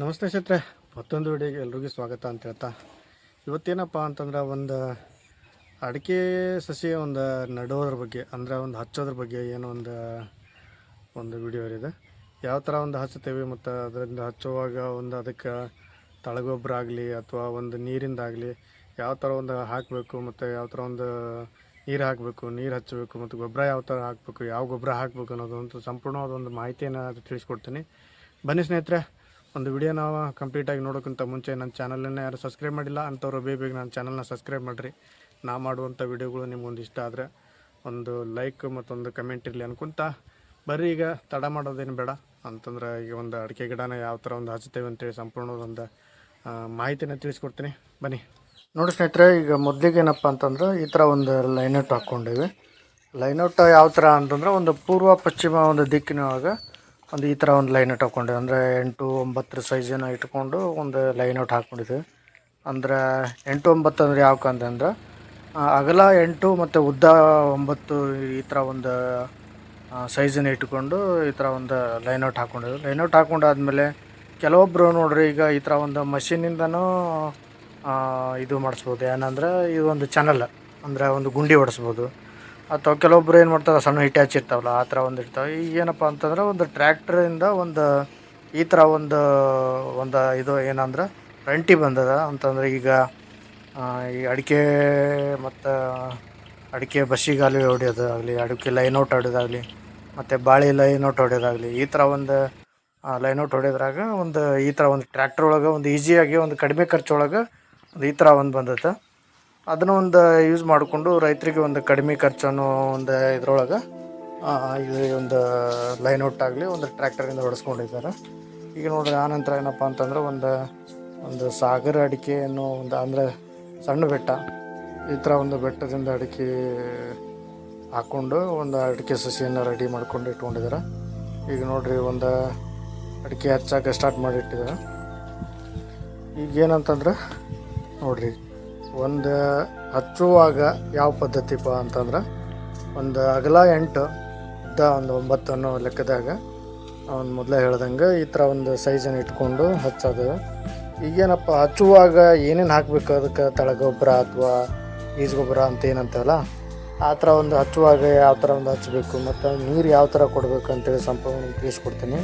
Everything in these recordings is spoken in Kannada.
ನಮಸ್ತೆ ಕ್ಷೇತ್ರ ಮತ್ತೊಂದು ವಿಡಿಯೋಗೆ ಎಲ್ರಿಗೂ ಸ್ವಾಗತ ಅಂತ ಹೇಳ್ತಾ. ಇವತ್ತೇನಪ್ಪ ಅಂತಂದ್ರೆ ಒಂದು ಅಡಿಕೆ ಸಸಿ ಒಂದು ನಡೋದ್ರ ಬಗ್ಗೆ, ಅಂದರೆ ಒಂದು ಹಚ್ಚೋದ್ರ ಬಗ್ಗೆ ಏನೋ ಒಂದು ಒಂದು ವಿಡಿಯೋ ಇದೆ. ಯಾವ ಥರ ಒಂದು ಹಚ್ಚುತ್ತೇವೆ ಮತ್ತು ಅದರಿಂದ ಹಚ್ಚುವಾಗ ಒಂದು ಅದಕ್ಕೆ ತಳಗೊಬ್ಬರ ಆಗಲಿ ಅಥವಾ ಒಂದು ನೀರಿಂದಾಗಲಿ ಯಾವ ಥರ ಒಂದು ಹಾಕಬೇಕು ಮತ್ತು ಯಾವ ಥರ ಒಂದು ನೀರು ಹಾಕಬೇಕು, ನೀರು ಹಚ್ಚಬೇಕು ಮತ್ತು ಗೊಬ್ಬರ ಯಾವ ಥರ ಹಾಕಬೇಕು, ಯಾವ ಗೊಬ್ಬರ ಹಾಕಬೇಕು ಅನ್ನೋದೊಂದು ಸಂಪೂರ್ಣವಾದ ಒಂದು ಮಾಹಿತಿಯನ್ನು ತಿಳಿಸ್ಕೊಡ್ತೀನಿ. ಬನ್ನಿ ಸ್ನೇಹಿತರೆ ಒಂದು ವಿಡಿಯೋ ನಾವು ಕಂಪ್ಲೀಟಾಗಿ ನೋಡೋಕ್ಕಿಂತ ಮುಂಚೆ ನನ್ನ ಚಾನಲನ್ನು ಯಾರು ಸಬ್ಸ್ಕ್ರೈಬ್ ಮಾಡಿಲ್ಲ ಅಂಥವ್ರು ಬೇಗ ನನ್ನ ಚಾನಲ್ನ ಸಬ್ಸ್ಕ್ರೈಬ್ ಮಾಡಿರಿ. ನಾ ಮಾಡುವಂಥ ವಿಡಿಯೋಗಳು ನಿಮ್ಗೊಂದು ಇಷ್ಟ ಆದರೆ ಒಂದು ಲೈಕ್ ಮತ್ತೊಂದು ಕಮೆಂಟ್ ಇರಲಿ ಅನ್ಕೊಂತ ಬರ್ರಿ ಈಗ ತಡ ಮಾಡೋದೇನು ಬೇಡ. ಅಂತಂದ್ರೆ ಈಗ ಒಂದು ಅಡಿಕೆ ಗಿಡನ ಯಾವ ಥರ ಒಂದು ಹಚ್ತೇವೆ ಅಂತೇಳಿ ಸಂಪೂರ್ಣ ಒಂದು ಆ, ಮಾಹಿತಿನ ತಿಳಿಸ್ಕೊಡ್ತೀನಿ. ಬನ್ನಿ. ನೋಡಿ ಸ್ನೇಹಿತರೆ ಈಗ ಮೊದಲಿಗೆ ಏನಪ್ಪ ಅಂತಂದ್ರೆ ಈ ಥರ ಒಂದು ಲೈನೌಟ್ ಹಾಕ್ಕೊಂಡಿವಿ ಲೈನೌಟ್ ಯಾವ ಥರ ಅಂತಂದ್ರೆ ಒಂದು ಪೂರ್ವ ಪಶ್ಚಿಮ ಒಂದು ದಿಕ್ಕಿನೊಳಗ ಒಂದು ಈ ಥರ ಒಂದು ಲೈನ್ ಔಟ್ ಹಾಕ್ಕೊಂಡಿವಿ ಅಂದರೆ ಎಂಟು ಒಂಬತ್ತರ ಸೈಜನ್ನು ಇಟ್ಕೊಂಡು ಒಂದು ಲೈನ್ ಔಟ್ ಹಾಕ್ಕೊಂಡಿದ್ದೆ ಅಂದ್ರೆ ಎಂಟು ಒಂಬತ್ತು ಅಂದರೆ ಯಾವ ಅಂತಂದ್ರೆ ಅಂದರೆ ಅಗಲ ಎಂಟು ಮತ್ತು ಉದ್ದ ಒಂಬತ್ತು ಈ ಥರ ಒಂದು ಸೈಜನ್ನು ಇಟ್ಕೊಂಡು ಈ ಥರ ಒಂದು ಲೈನ್ ಔಟ್ ಹಾಕ್ಕೊಂಡಿದ್ದು ಲೈನ್ ಔಟ್ ಹಾಕ್ಕೊಂಡಾದ್ಮೇಲೆ ಕೆಲವೊಬ್ಬರು ನೋಡ್ರಿ ಈಗ ಈ ಥರ ಒಂದು ಮಷೀನಿಂದನೂ ಇದು ಮಾಡಿಸ್ಬೋದು. ಏನಂದ್ರೆ ಇದು ಒಂದು ಚಾನಲ್ ಅಂದರೆ ಒಂದು ಗುಂಡಿ ಹೊಡಿಸ್ಬೋದು. ಅಥವಾ ಕೆಲವೊಬ್ರು ಏನು ಮಾಡ್ತಾರೆ, ಸಣ್ಣ ಹಿಟ್ಯಾಚ್ ಇರ್ತಾವಲ್ಲ, ಆ ಥರ ಒಂದು ಇರ್ತಾವೆ. ಈಗ ಏನಪ್ಪ ಅಂತಂದ್ರೆ ಒಂದು ಟ್ರ್ಯಾಕ್ಟ್ರಿಂದ ಒಂದು, ಈ ಥರ ಒಂದು ಒಂದು ಇದು ಏನಂದ್ರೆ, ರಂಟಿ ಬಂದದ. ಅಂತಂದ್ರೆ ಈಗ ಈ ಅಡಿಕೆ ಮತ್ತು, ಅಡಿಕೆ ಬಸ್ಸಿಗಾಲಿ ಹೊಡೆಯೋದಾಗಲಿ, ಅಡಿಕೆ ಲೈನೌಟ್ ಹೊಡೆಯೋದಾಗಲಿ ಮತ್ತು ಬಾಳೆ ಲೈನೌಟ್ ಹೊಡೆಯೋದಾಗಲಿ ಈ ಥರ ಒಂದು ಲೈನೌಟ್ ಹೊಡೆಯೋದ್ರಾಗ ಒಂದು ಈ ಥರ ಒಂದು ಟ್ರ್ಯಾಕ್ಟ್ರ್ ಒಳಗೆ ಒಂದು ಈಸಿಯಾಗಿ ಒಂದು ಕಡಿಮೆ ಖರ್ಚೊಳಗೆ ಒಂದು ಈ ಥರ ಒಂದು ಬಂದೈತೆ ಅದನ್ನು ಒಂದು ಯೂಸ್ ಮಾಡಿಕೊಂಡು ರೈತರಿಗೆ ಒಂದು ಕಡಿಮೆ ಖರ್ಚು ಅನ್ನೋ ಒಂದು ಇದ್ರೊಳಗೆ ಇದು ಒಂದು ಔಟ್ ಆಗಲಿ ಒಂದು ಟ್ರ್ಯಾಕ್ಟರಿಂದ ಹೊಡೆಸ್ಕೊಂಡಿದ್ದಾರೆ. ಈಗ ನೋಡ್ರಿ ಆನಂತರ ಏನಪ್ಪ ಅಂತಂದ್ರೆ ಒಂದು ಒಂದು ಸಾಗರ ಅಡಿಕೆ ಅನ್ನೋ ಒಂದು, ಅಂದರೆ ಸಣ್ಣ ಬೆಟ್ಟ, ಈ ಥರ ಒಂದು ಬೆಟ್ಟದಿಂದ ಅಡಿಕೆ ಹಾಕ್ಕೊಂಡು ಒಂದು ಅಡಿಕೆ ಸಸಿಯನ್ನು ರೆಡಿ ಮಾಡ್ಕೊಂಡು ಇಟ್ಕೊಂಡಿದ್ದಾರೆ. ಈಗ ನೋಡ್ರಿ ಒಂದು ಅಡಿಕೆ ಹಚ್ಚಕ್ಕೆ ಸ್ಟಾರ್ಟ್ ಮಾಡಿ ಇಟ್ಟಿದ್ದಾರೆ ಈಗ ಏನಂತಂದ್ರೆ, ನೋಡ್ರಿ ಒಂದು ಹಚ್ಚುವಾಗ ಯಾವ ಪದ್ಧತಿಪ್ಪ ಅಂತಂದ್ರೆ ಒಂದು ಅಗಲ ಎಂಟು ಉದ್ದ ಒಂದು ಒಂಬತ್ತು ಅನ್ನೋ ಲೆಕ್ಕದಾಗ ಅವನು ಮೊದಲೇ ಹೇಳ್ದಂಗೆ ಈ ಥರ ಒಂದು ಸೈಜನ್ನು ಇಟ್ಕೊಂಡು ಹಚ್ಚೋದು. ಈಗೇನಪ್ಪ, ಹಚ್ಚುವಾಗ ಏನೇನು ಹಾಕಬೇಕು? ಅದಕ್ಕೆ ತಳಗೊಬ್ಬರ ಅಥವಾ ಬೀಜ ಗೊಬ್ಬರ ಅಂತ ಏನಂತಲ್ಲ, ಆ ಥರ ಒಂದು ಹಚ್ಚುವಾಗ ಯಾವ ಥರ ಒಂದು ಹಚ್ಚಬೇಕು ಮತ್ತು ನೀರು ಯಾವ ಥರ ಕೊಡಬೇಕು ಅಂತೇಳಿ ಸಂಪೂರ್ಣ ತಿಳಿಸ್ಕೊಡ್ತೀನಿ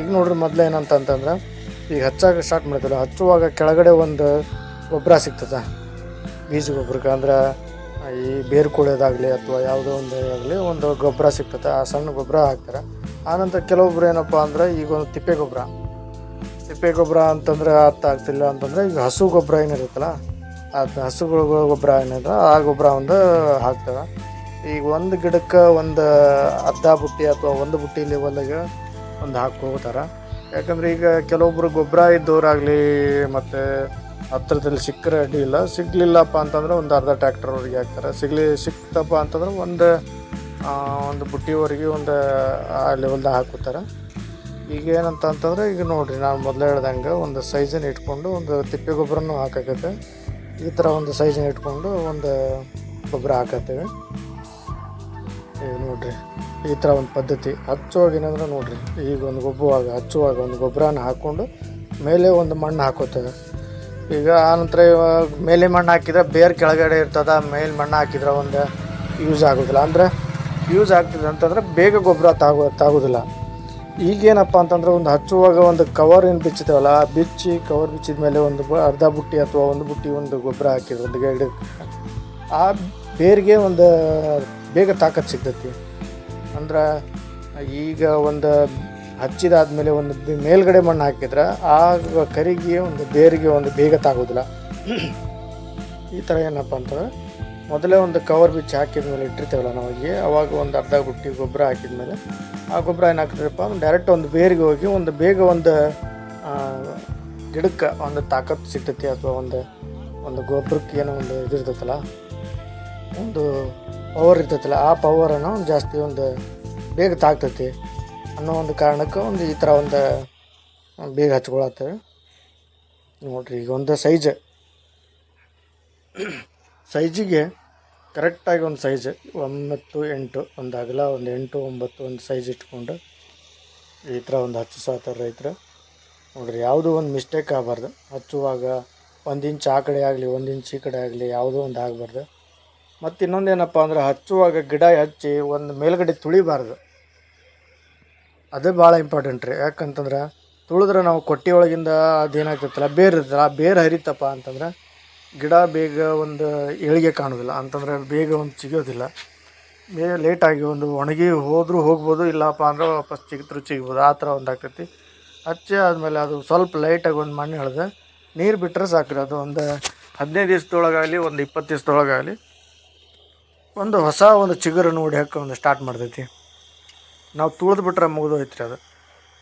ಈಗ ನೋಡ್ರಿ ಮೊದಲು ಏನಂತ ಅಂತಂದ್ರೆ ಈಗ ಹಚ್ಚಾಗ ಸ್ಟಾರ್ಟ್ ಮಾಡ್ತೀವಲ್ಲ, ಹಚ್ಚುವಾಗ ಕೆಳಗಡೆ ಒಂದು ಗೊಬ್ಬರ ಸಿಗ್ತದೆ? ಬೀಜ ಗೊಬ್ಬರಕ್ಕೆ ಅಂದ್ರೆ ಈ ಬೇರು ಕೊಡೋದಾಗಲಿ ಅಥವಾ ಯಾವುದೋ ಒಂದು ಆಗಲಿ ಒಂದು ಗೊಬ್ಬರ ಸಿಗ್ತದೆ, ಆ ಸಣ್ಣ ಗೊಬ್ಬರ ಹಾಕ್ತಾರೆ. ಆನಂತರ ಕೆಲವೊಬ್ರು ಏನಪ್ಪ ಅಂದ್ರೆ ಈಗ ಒಂದು ತಿಪ್ಪೆ ಗೊಬ್ಬರ. ತಿಪ್ಪೆ ಗೊಬ್ಬರ ಅಂತಂದ್ರೆ ಅರ್ಥ ಆಗ್ತಿಲ್ಲ ಅಂತಂದ್ರೆ ಈಗ ಹಸು ಗೊಬ್ಬರ ಏನಿರುತ್ತಲ್ಲ, ಆ ಹಸುಗಳ ಗೊಬ್ಬರ ಏನಿದ್ರೆ ಆ ಗೊಬ್ಬರ ಒಂದು ಹಾಕ್ತಾರೆ. ಈಗ ಒಂದು ಗಿಡಕ್ಕೆ ಒಂದು ಅರ್ಧ ಬುಟ್ಟಿ ಅಥವಾ ಒಂದು ಬುಟ್ಟಿ ಲೆವೆಲ್ಗೆ ಒಂದು ಹಾಕಿ ಹೋಗ್ತಾರೆ ಯಾಕಂದ್ರೆ ಈಗ ಕೆಲವೊಬ್ಬರು ಗೊಬ್ಬರ ಇದ್ದವರಾಗಲಿ ಮತ್ತು ಹತ್ರದಲ್ಲಿ ಸಿಕ್ಕರೆ ಅಡ್ಡಿಯಿಲ್ಲ ಸಿಗ್ಲಿಲ್ಲಪ್ಪ ಅಂತಂದ್ರೆ ಒಂದು ಅರ್ಧ ಟ್ಯಾಕ್ಟರ್ ಅವ್ರಿಗೆ ಹಾಕ್ತಾರೆ. ಸಿಗ್ಲಿ, ಸಿಕ್ತಪ್ಪ ಅಂತಂದ್ರೆ ಒಂದು ಒಂದು ಬುಟ್ಟಿವರೆಗೆ ಒಂದು, ಆ ಲೆವೆಲ್ದಾಗ ಹಾಕುತ್ತಾರೆ. ಈಗ ಏನಂತ ಅಂತಂದ್ರೆ, ಈಗ ನೋಡಿರಿ, ನಾನು ಮೊದಲೇ ಹೇಳ್ದಂಗೆ ಒಂದು ಸೈಜನ್ನು ಇಟ್ಕೊಂಡು ಒಂದು ತಿಪ್ಪೆ ಗೊಬ್ಬರನೂ ಹಾಕಕತ್ತೆ. ಈ ಥರ ಒಂದು ಸೈಜನ್ನು ಇಟ್ಕೊಂಡು ಒಂದು ಗೊಬ್ಬರ ಹಾಕತ್ತೇವೆ. ಈಗ ನೋಡಿರಿ, ಈ ಥರ ಒಂದು ಪದ್ಧತಿ. ಹಚ್ಚುವಾಗ ಏನಂದ್ರೆ ನೋಡಿರಿ, ಈಗ ಒಂದು ಗೊಬ್ಬುವಾಗ ಹಚ್ಚುವಾಗ ಒಂದು ಗೊಬ್ಬರನ ಹಾಕ್ಕೊಂಡು ಮೇಲೆ ಒಂದು ಮಣ್ಣು ಹಾಕೋತೇವೆ ಈಗ ಆನಂತರ ಇವಾಗ ಮೇಲೆ ಮಣ್ಣು ಹಾಕಿದ್ರೆ ಬೇರ್ ಕೆಳಗಡೆ ಇರ್ತದ, ಮೇಲೆ ಮಣ್ಣು ಹಾಕಿದ್ರೆ ಒಂದು ಯೂಸ್ ಆಗೋದಿಲ್ಲ. ಅಂದ್ರೆ ಯೂಸ್ ಆಗ್ತದೆ ಅಂತಂದ್ರೆ ಬೇಗ ಗೊಬ್ಬರ ತಾಗ, ತಾಗೋದಿಲ್ಲ. ಈಗೇನಪ್ಪ ಅಂತಂದ್ರೆ ಒಂದು ಹಚ್ಚುವಾಗ ಒಂದು ಕವರ್ ಏನು ಬಿಚ್ಚಿದೆವಲ್ಲ, ಆ ಬಿಚ್ಚಿ ಕವರ್ ಬಿಚ್ಚಿದ ಮೇಲೆ ಒಂದು ಅರ್ಧ ಬುಟ್ಟಿ ಅಥವಾ ಒಂದು ಬುಟ್ಟಿ ಒಂದು ಗೊಬ್ಬರ ಹಾಕಿದ್ರೆ, ಒಂದು ಗಿಡ ಆ ಬೇರಿಗೆ ಒಂದು ಬೇಗ ತಾಕತ್ತು ಸಿಗ್ತೈತಿ. ಅಂದ್ರೆ ಈಗ ಒಂದು ಹಚ್ಚಿದಾದ್ಮೇಲೆ ಒಂದು ಮೇಲ್ಗಡೆ ಮಣ್ಣು ಹಾಕಿದ್ರೆ ಆ ಕರಿಗೆ ಒಂದು ಬೇರಿಗೆ ಒಂದು ಬೇಗ ತಾಗೋದಿಲ್ಲ. ಈ ಥರ ಏನಪ್ಪ ಅಂತಂದ್ರೆ ಮೊದಲೇ ಒಂದು ಕವರ್ ಬಿಚ್ಚಿ ಹಾಕಿದ ಮೇಲೆ ಇಟ್ಟಿರ್ತೇವಲ್ಲ ನಾವಿಗೆ, ಅವಾಗ ಒಂದು ಅರ್ಧ ಗುಟ್ಟಿ ಗೊಬ್ಬರ ಹಾಕಿದ ಮೇಲೆ ಆ ಗೊಬ್ಬರ ಏನಾಗ್ತದಪ್ಪ ಅಂದ್ರೆ ಡೈರೆಕ್ಟ್ ಒಂದು ಬೇರಿಗೆ ಹೋಗಿ ಒಂದು ಬೇಗ ಒಂದು ಗಿಡಕ್ಕೆ ಒಂದು ತಾಕತ್ತು ಸಿಗ್ತೈತಿ ಅಥವಾ ಒಂದು ಒಂದು ಗೊಬ್ಬರಕ್ಕೆ ಏನೋ ಒಂದು ಇದಿರ್ತೈತಲ್ಲ ಒಂದು ಪವರ್ ಇರ್ತೈತಲ್ಲ, ಆ ಪವರನ್ನು ಜಾಸ್ತಿ ಒಂದು ಬೇಗ ತಾಗ್ತೈತಿ. ಅನ್ನೋ ಒಂದು ಕಾರಣಕ್ಕೆ ಒಂದು ಈ ಥರ ಒಂದು ಬೇಗ ಹಚ್ಕೊಳತ್ತೆ. ನೋಡ್ರಿ, ಈಗ ಒಂದು ಸೈಜ್ ಸೈಜಿಗೆ ಕರೆಕ್ಟಾಗಿ ಒಂದು ಸೈಜ್ ಒಂಬತ್ತು, ಎಂಟು, ಒಂದು ಅಗಲ, ಒಂದು ಎಂಟು, ಒಂಬತ್ತು, ಒಂದು ಸೈಜ್ ಇಟ್ಕೊಂಡು ಈ ಥರ ಒಂದು ಹಚ್ಚು ಸಾತಾರೆ ರೈತರು. ನೋಡ್ರಿ, ಯಾವುದೂ ಒಂದು ಮಿಸ್ಟೇಕ್ ಆಗಬಾರ್ದು. ಹಚ್ಚುವಾಗ ಒಂದು ಇಂಚ್ ಆ ಕಡೆ ಆಗಲಿ, ಒಂದು ಇಂಚ್ ಈ ಕಡೆ ಆಗಲಿ, ಯಾವುದೋ ಒಂದು ಆಗಬಾರ್ದು. ಮತ್ತು ಇನ್ನೊಂದೇನಪ್ಪ ಅಂದ್ರೆ, ಹಚ್ಚುವಾಗ ಗಿಡ ಹಚ್ಚಿ ಒಂದು ಮೇಲ್ಗಡೆ ತುಳಿಬಾರ್ದು. ಅದೇ ಭಾಳ ಇಂಪಾರ್ಟೆಂಟ್ ರೀ. ಯಾಕಂತಂದ್ರೆ ತುಳಿದ್ರೆ ನಾವು ಕೊಟ್ಟಿ ಒಳಗಿಂದ ಅದೇನಾಗ್ತೈತಲ್ಲ, ಬೇರು ಇರ್ತಲ್ಲ ಆ ಬೇರು ಹರಿತಪ್ಪ ಅಂತಂದ್ರೆ ಗಿಡ ಬೇಗ ಒಂದು ಏಳಿಗೆ ಕಾಣೋದಿಲ್ಲ. ಅಂತಂದ್ರೆ ಬೇಗ ಒಂದು ಸಿಗೋದಿಲ್ಲ ಬೇಗ ಲೇಟಾಗಿ ಒಂದು ಒಣಗಿ ಹೋದರೂ ಹೋಗ್ಬೋದು, ಇಲ್ಲಪ್ಪ ಅಂದ್ರೆ ವಾಪಸ್ ಚಿಗಿದ್ರು ಚಿಗ್ಬೋದು. ಆ ಥರ ಒಂದು ಆಗ್ತೈತಿ. ಹಚ್ಚಿ ಆದಮೇಲೆ ಅದು ಸ್ವಲ್ಪ ಲೈಟಾಗಿ ಒಂದು ಮಣ್ಣು ಹೇಳ್ದೆ ನೀರು ಬಿಟ್ಟರೆ ಸಾಕ್ರಿ. ಅದು ಒಂದು ಹದಿನೈದು ದಿವ್ಸದೊಳಗಾಗಲಿ, ಒಂದು ಇಪ್ಪತ್ತು ದಿವಸದೊಳಗಾಗಲಿ, ಒಂದು ಹೊಸ ಒಂದು ಚಿಗುರು ನೋಡಿ ಹಾಕಿ ಒಂದು ಸ್ಟಾರ್ಟ್ ಮಾಡ್ತೈತಿ. ನಾವು ತುಳಿದು ಬಿಟ್ರೆ ಮುಗಿದು ಹೋಯ್ತು ಅದು.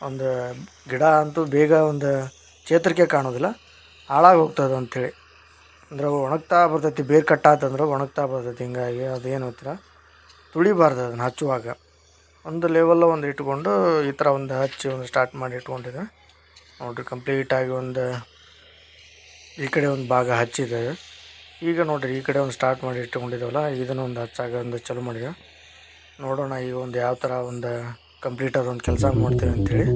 ಒಂದು ಗಿಡ ಅಂತೂ ಬೇಗ ಒಂದು ಚೇತರಿಕೆ ಕಾಣೋದಿಲ್ಲ. ಹಾಳಾಗಿ ಹೋಗ್ತದೆ ಅಂಥೇಳಿ ಅಂದ್ರೆ ಒಣಗ್ತಾ ಬರ್ತೈತಿ ಬೇರು ಕಟ್ಟಾತಂದ್ರೆ ಒಣಗ್ತಾ ಬರ್ತೈತಿ. ಹಿಂಗಾಗಿ ಅದೇನು ಹತ್ತಿರ ತುಳಿಬಾರ್ದು ಅದನ್ನು ಹಚ್ಚುವಾಗ. ಒಂದು ಲೆವೆಲ್ಲ ಒಂದು ಇಟ್ಕೊಂಡು ಈ ಥರ ಒಂದು ಹಚ್ಚಿ ಒಂದು ಸ್ಟಾರ್ಟ್ ಮಾಡಿ ಇಟ್ಕೊಂಡಿದ್ದೆ ನೋಡಿರಿ ಕಂಪ್ಲೀಟಾಗಿ ಒಂದು ಈ ಕಡೆ ಒಂದು ಭಾಗ ಹಚ್ಚಿದ್ದೇವೆ ಈಗ ನೋಡಿರಿ, ಈ ಕಡೆ ಒಂದು ಸ್ಟಾರ್ಟ್ ಮಾಡಿ ಇಟ್ಕೊಂಡಿದ್ದೇವಲ್ಲ ಇದನ್ನು ಒಂದು ಹಚ್ಚಾಗ ಒಂದು ಚಲೋ ಮಾಡಿದೆ. ನೋಡೋಣ ಈ ಒಂದು ಯಾವ ಥರ ಒಂದು ಕಂಪ್ಲೀಟರ್ ಒಂದು ಕೆಲಸ ಮಾಡ್ತೇವೆ ಅಂತೇಳಿ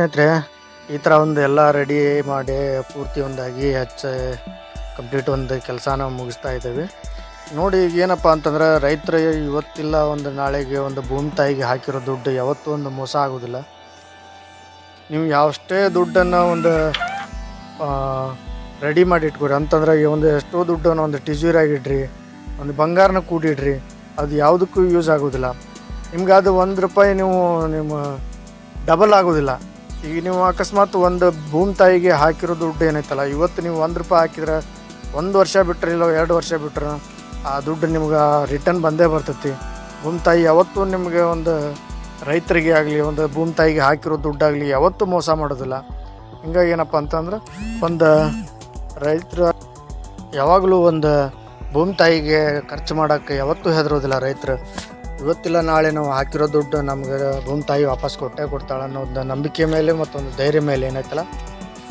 ಸ್ನೇಹಿತರೆ, ಈ ಥರ ಒಂದು ಎಲ್ಲ ರೆಡಿ ಮಾಡಿ ಪೂರ್ತಿ ಒಂದಾಗಿ ಹೆಚ್ಚ ಕಂಪ್ಲೀಟ್ ಒಂದು ಕೆಲಸನ ಮುಗಿಸ್ತಾ ಇದ್ದೇವೆ. ನೋಡಿ ಈಗ ಏನಪ್ಪ ಅಂತಂದ್ರೆ, ರೈತರು ಇವತ್ತಿಲ್ಲ ಒಂದು ನಾಳೆಗೆ ಒಂದು ಭೂಮಿ ತಾಯಿಗೆ ಹಾಕಿರೋ ದುಡ್ಡು, ಯಾವತ್ತೂ ಒಂದು ಮೋಸ ಆಗೋದಿಲ್ಲ. ನೀವು ಯಾವಷ್ಟೇ ದುಡ್ಡನ್ನು ಒಂದು ರೆಡಿ ಮಾಡಿ ಇಟ್ಕೊರಿ ಅಂತಂದ್ರೆ ಈ ಒಂದು ಎಷ್ಟೋ ದುಡ್ಡನ್ನು ಒಂದು ಟಿಜೂರಾಗಿಡ್ರಿ ಒಂದು ಬಂಗಾರನ ಕೂಡಿಡ್ರಿ ಅದು ಯಾವುದಕ್ಕೂ ಯೂಸ್ ಆಗೋದಿಲ್ಲ. ನಿಮ್ಗೆ ಅದು ಒಂದು ರೂಪಾಯಿ ನೀವು ನಿಮ್ಮ ಡಬಲ್ ಆಗೋದಿಲ್ಲ. ಈಗ ನೀವು ಅಕಸ್ಮಾತ್ ಒಂದು ಭೂಮಿ ತಾಯಿಗೆ ಹಾಕಿರೋ ದುಡ್ಡು ಏನೈತಲ್ಲ ಇವತ್ತು ನೀವು ಒಂದು ರೂಪಾಯಿ ಹಾಕಿದ್ರೆ ಒಂದು ವರ್ಷ ಬಿಟ್ಟರೆ ಇಲ್ಲ ಎರಡು ವರ್ಷ ಬಿಟ್ಟರೆ ಆ ದುಡ್ಡು ನಿಮ್ಗೆ ರಿಟರ್ನ್ ಬಂದೇ ಬರ್ತೈತಿ. ಭೂಮಿ ತಾಯಿ ಯಾವತ್ತೂ ನಿಮಗೆ ಒಂದು ರೈತರಿಗೆ ಆಗಲಿ, ಒಂದು ಭೂಮಿ ತಾಯಿಗೆ ಹಾಕಿರೋ ದುಡ್ಡಾಗಲಿ ಯಾವತ್ತೂ ಮೋಸ ಮಾಡೋದಿಲ್ಲ. ಹಿಂಗಾಗಿ ಏನಪ್ಪ ಅಂತಂದ್ರೆ, ಒಂದು ರೈತರು ಯಾವಾಗಲೂ ಒಂದು ಭೂಮಿ ತಾಯಿಗೆ ಖರ್ಚು ಮಾಡೋಕ್ಕೆ ಯಾವತ್ತೂ ಹೆದರೋದಿಲ್ಲ ರೈತರು. ಇವತ್ತಿಲ್ಲ ನಾಳೆ ನಾವು ಹಾಕಿರೋ ದುಡ್ಡು ನಮ್ಗೆ ಭೂಮಿ ತಾಯಿ ವಾಪಸ್ ಕೊಟ್ಟೇ ಕೊಡ್ತಾಳೆ ಅನ್ನೋ ಒಂದು ನಂಬಿಕೆ ಮೇಲೆ ಮತ್ತೊಂದು ಧೈರ್ಯ ಮೇಲೆ ಏನೈತಲ್ಲ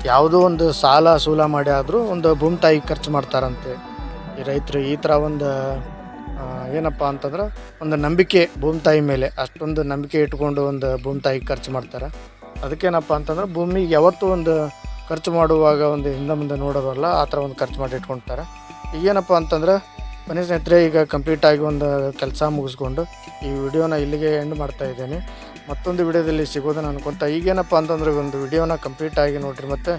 ಯಾವುದೋ ಒಂದು ಸಾಲ ಸೂಲ ಮಾಡಿ ಆದರೂ ಒಂದು ಭೂಮಿ ತಾಯಿ ಖರ್ಚು ಮಾಡ್ತಾರಂತೆ. ಈ ರೈತರು ಈ ಥರ ಒಂದು ಏನಪ್ಪ ಅಂತಂದ್ರೆ ಒಂದು ನಂಬಿಕೆ ಭೂಮಿ ತಾಯಿ ಮೇಲೆ, ಅಷ್ಟೊಂದು ನಂಬಿಕೆ ಇಟ್ಕೊಂಡು ಒಂದು ಭೂಮಿ ತಾಯಿಗೆ ಖರ್ಚು ಮಾಡ್ತಾರೆ. ಅದಕ್ಕೇನಪ್ಪ ಅಂತಂದ್ರೆ ಭೂಮಿಗೆ ಯಾವತ್ತೂ ಒಂದು ಖರ್ಚು ಮಾಡುವಾಗ ಒಂದು ಹಿಂದೆ ಮುಂದೆ ನೋಡೋದಲ್ಲ ಆ ಥರ ಒಂದು ಖರ್ಚು ಮಾಡಿ ಇಟ್ಕೊಳ್ತಾರೆ ಈಗೇನಪ್ಪ ಅಂತಂದ್ರೆ ಬನ್ನಿ ಸ್ನೇಹಿತರೆ, ಈಗ ಕಂಪ್ಲೀಟಾಗಿ ಒಂದು ಕೆಲಸ ಮುಗಿಸ್ಕೊಂಡು ಈ ವಿಡಿಯೋನ ಇಲ್ಲಿಗೆ ಎಂಡ್ ಮಾಡ್ತಾ ಇದ್ದೇನೆ. ಮತ್ತೊಂದು ವಿಡಿಯೋದಲ್ಲಿ ಸಿಗೋದನ್ನು ಅನ್ಕೊಂತ ಈಗೇನಪ್ಪ ಅಂತಂದ್ರೆ ಒಂದು ವಿಡಿಯೋನ ಕಂಪ್ಲೀಟ್ ಆಗಿ ನೋಡ್ರಿ ಮತ್ತು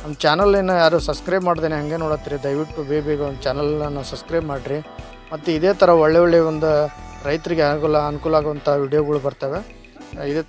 ನಮ್ಮ ಚಾನಲನ್ನು ಯಾರು ಸಬ್ಸ್ಕ್ರೈಬ್ ಮಾಡ್ದೇನೆ ಹಾಗೆ ನೋಡತ್ತೀರಿ. ದಯವಿಟ್ಟು ಬೇಗ ಬೇಗ ಒಂದು ಚಾನಲನ್ನು ಸಬ್ಸ್ಕ್ರೈಬ್ ಮಾಡಿರಿ. ಮತ್ತು ಇದೇ ಥರ ಒಳ್ಳೆ ಒಳ್ಳೆ ಒಂದು ರೈತರಿಗೆ ಅನುಕೂಲ ಅನುಕೂಲ ಆಗುವಂಥ ವಿಡಿಯೋಗಳು ಬರ್ತವೆ. ಇದೇ